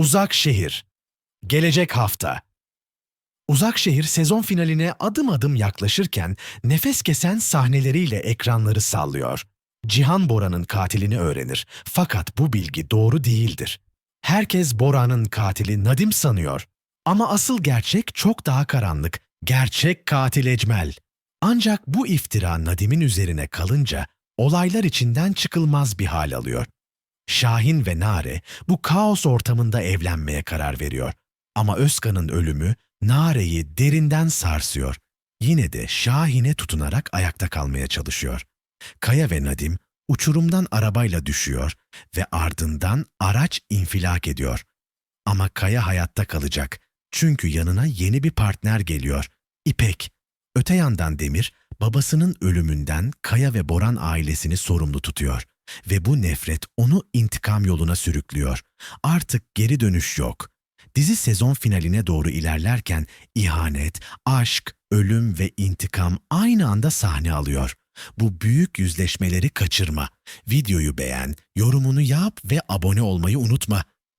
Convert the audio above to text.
Uzak Şehir Gelecek hafta Uzak Şehir sezon finaline adım adım yaklaşırken nefes kesen sahneleriyle ekranları sallıyor. Cihan Bora'nın katilini öğrenir fakat bu bilgi doğru değildir. Herkes Bora'nın katili Nadim sanıyor. Ama asıl gerçek çok daha karanlık. Gerçek katil Ecmel. Ancak bu iftira Nadim'in üzerine kalınca olaylar içinden çıkılmaz bir hal alıyor. Şahin ve Nare bu kaos ortamında evlenmeye karar veriyor. Ama Özkan'ın ölümü Nare'yi derinden sarsıyor. Yine de Şahin'e tutunarak ayakta kalmaya çalışıyor. Kaya ve Nadim uçurumdan arabayla düşüyor ve ardından araç infilak ediyor. Ama Kaya hayatta kalacak. Çünkü yanına yeni bir partner geliyor. İpek. Öte yandan Demir, babasının ölümünden Kaya ve Boran ailesini sorumlu tutuyor. Ve bu nefret onu intikam yoluna sürüklüyor. Artık geri dönüş yok. Dizi sezon finaline doğru ilerlerken ihanet, aşk, ölüm ve intikam aynı anda sahne alıyor. Bu büyük yüzleşmeleri kaçırma. Videoyu beğen, yorumunu yap ve abone olmayı unutma.